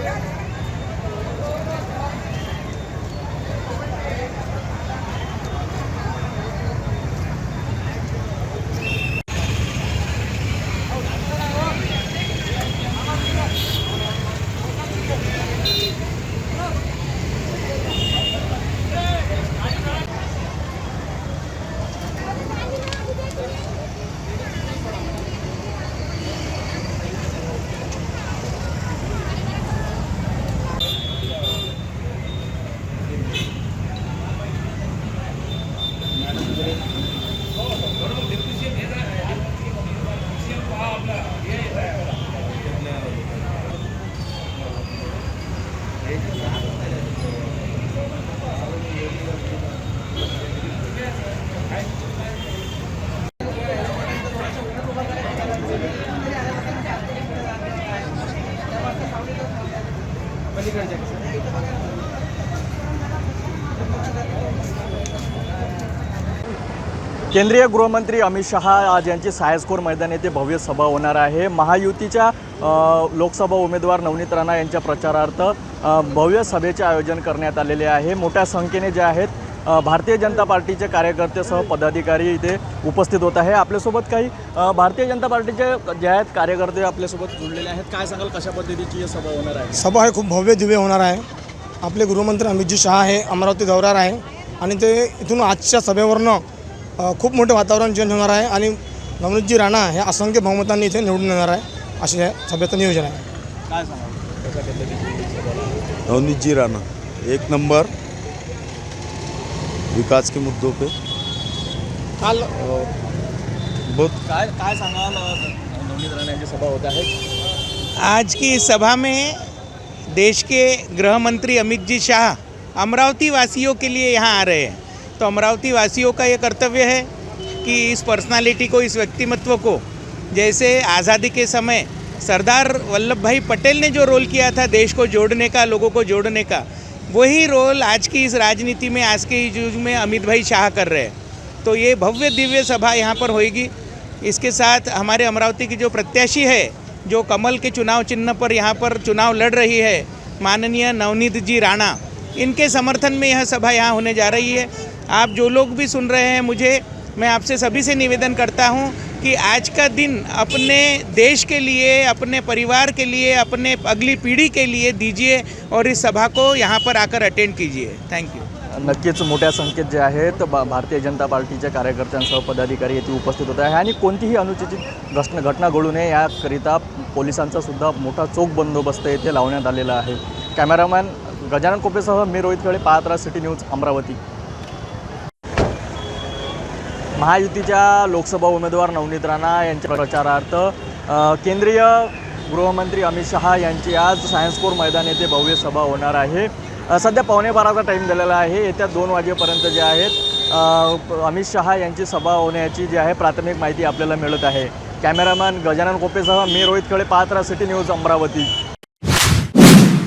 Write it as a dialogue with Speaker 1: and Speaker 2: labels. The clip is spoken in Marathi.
Speaker 1: Yeah. केंद्रीय गृहमंत्री अमित शहा आज यांची सायस्कोर मैदान येथे भव्य सभा होणार आहे. महायुतीच्या लोकसभा उमेदवार नवनीत राणा यांच्या प्रचारार्थ भव्य सभेचे आयोजन करण्यात आलेले आहे. मोठ्या संख्येने जे आहेत भारतीय जनता पार्टीचे कार्यकर्तेसह पदाधिकारी इथे उपस्थित होत आहे. आपल्यासोबत काही भारतीय जनता पार्टीचे जे आहेत कार्यकर्ते आपल्यासोबत जुळलेले आहेत. काय सांगाल कशा पद्धतीची ही सभा होणार आहे?
Speaker 2: सभा हे खूप भव्य दिव्य होणार आहे. आपले गृहमंत्री अमितजी शहा हे अमरावती दौऱ्यावर आहे. आणि ते इथून आजच्या सभेवरनं खूप मोठे वातावरण चेंज होणार आहे. आणि नवनीतजी राणा हे असंख्य बहुमतांनी इथे निवडून येणार आहे. असे या सभेचं नियोजन आहे.
Speaker 1: काय सांगाल? कशा पद्धतीची ही सभा होणार आहे?
Speaker 3: नवनीत जी राणा एक नंबर. विकास के मुद्दों पे।
Speaker 2: काल
Speaker 3: बहुत
Speaker 1: काय काय सांगाल नवनीत राणा सभा होत आहे?
Speaker 4: आज की इस सभा में देश के गृह मंत्री अमित जी शाह अमरावती वासियों के लिए यहाँ आ रहे हैं। तो अमरावती वासियों का ये कर्तव्य है कि इस पर्सनालिटी को इस व्यक्तिमत्व को जैसे आज़ादी के समय सरदार वल्लभ भाई पटेल ने जो रोल किया था देश को जोड़ने का लोगों को जोड़ने का वही रोल आज की इस राजनीति में, आज के युग में अमित भाई शाह कर रहे हैं। तो ये भव्य दिव्य सभा यहाँ पर होएगी। इसके साथ हमारे अमरावती की जो प्रत्याशी है, जो कमल के चुनाव चिन्ह पर यहाँ पर चुनाव लड़ रही है, माननीय नवनीत जी राणा, इनके समर्थन में यह सभा यहाँ होने जा रही है। आप जो लोग भी सुन रहे हैं मुझे, मैं आपसे सभी से निवेदन करता हूँ कि आज का दिन अपने देश के लिए अपने परिवार के लिए अपने अगली पीढ़ी के लिए दीजिए और इस सभा को यहाँ पर आकर अटेंड कीजिए। थैंक यू
Speaker 1: नक्कीच मोठ्या संख्येत जे आहेत भा भारतीय जनता पार्टीच्या कार्यकर्त्यांसह पदाधिकारी येथे उपस्थित होत आहे आणि कोणतीही अनुचित घटना घटना घडू नये याकरिता पोलिसांचा सुद्धा मोठा चोख बंदोबस्त येथे लावण्यात आलेला आहे. कॅमेरामॅन गजानन कोपेसह मी रोहित खेळे पाहत राहा सिटी न्यूज अमरावती. महायुतीच्या लोकसभा उमेदवार नवनीत राणा यांच्या प्रचारार्थ केंद्रीय गृहमंत्री अमित शहा यांची आज सायन्सपूर मैदान येथे भव्य सभा होणार आहे. सध्या पावणे बाराचा टाईम दिलेला आहे. येत्या दोन वाजेपर्यंत जे आहेत अमित शहा यांची सभा होण्याची जी आहे प्राथमिक माहिती आपल्याला मिळत आहे. कॅमेरामॅन गजानन कोपेसह मी रोहित खळे पाहत सिटी न्यूज अमरावती.